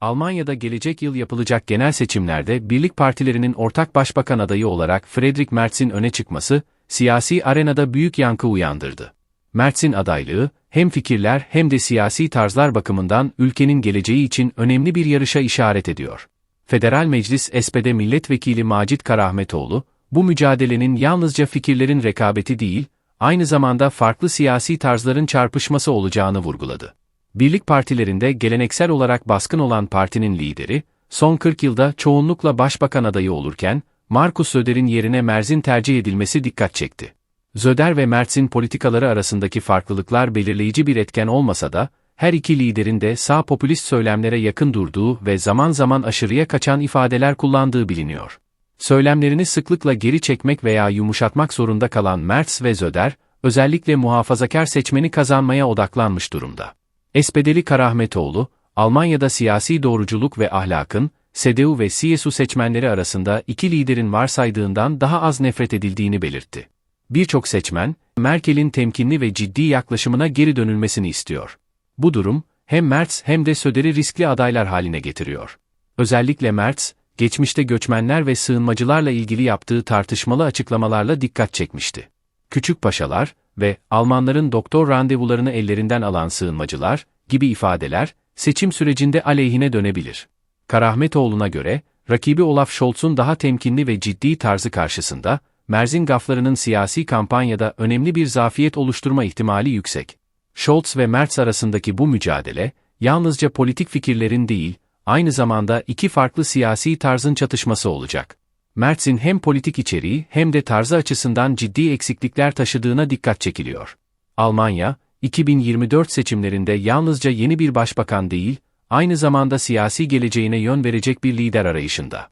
Almanya'da gelecek yıl yapılacak genel seçimlerde birlik partilerinin ortak başbakan adayı olarak Friedrich Merz'in öne çıkması, siyasi arenada büyük yankı uyandırdı. Merz'in adaylığı, hem fikirler hem de siyasi tarzlar bakımından ülkenin geleceği için önemli bir yarışa işaret ediyor. Federal Meclis SPD Milletvekili Macit Karahmetoğlu, bu mücadelenin yalnızca fikirlerin rekabeti değil, aynı zamanda farklı siyasi tarzların çarpışması olacağını vurguladı. Birlik partilerinde geleneksel olarak baskın olan partinin lideri, son 40 yılda çoğunlukla başbakan adayı olurken, Markus Söder'in yerine Merz'in tercih edilmesi dikkat çekti. Söder ve Merz'in politikaları arasındaki farklılıklar belirleyici bir etken olmasa da, her iki liderin de sağ popülist söylemlere yakın durduğu ve zaman zaman aşırıya kaçan ifadeler kullandığı biliniyor. Söylemlerini sıklıkla geri çekmek veya yumuşatmak zorunda kalan Merz ve Söder, özellikle muhafazakar seçmeni kazanmaya odaklanmış durumda. Espedeli Karahmetoğlu, Almanya'da siyasi doğruculuk ve ahlakın, CDU ve CSU seçmenleri arasında iki liderin varsaydığından daha az nefret edildiğini belirtti. Birçok seçmen, Merkel'in temkinli ve ciddi yaklaşımına geri dönülmesini istiyor. Bu durum, hem Merz hem de Söder'i riskli adaylar haline getiriyor. Özellikle Merz, geçmişte göçmenler ve sığınmacılarla ilgili yaptığı tartışmalı açıklamalarla dikkat çekmişti. Küçük paşalar ve Almanların doktor randevularını ellerinden alan sığınmacılar gibi ifadeler seçim sürecinde aleyhine dönebilir. Karahmetoğlu'na göre, rakibi Olaf Scholz'un daha temkinli ve ciddi tarzı karşısında, Merz'in gaflarının siyasi kampanyada önemli bir zafiyet oluşturma ihtimali yüksek. Scholz ve Merz arasındaki bu mücadele, yalnızca politik fikirlerin değil, aynı zamanda iki farklı siyasi tarzın çatışması olacak. Merz'in hem politik içeriği hem de tarzı açısından ciddi eksiklikler taşıdığına dikkat çekiliyor. Almanya, 2024 seçimlerinde yalnızca yeni bir başbakan değil, aynı zamanda siyasi geleceğine yön verecek bir lider arayışında.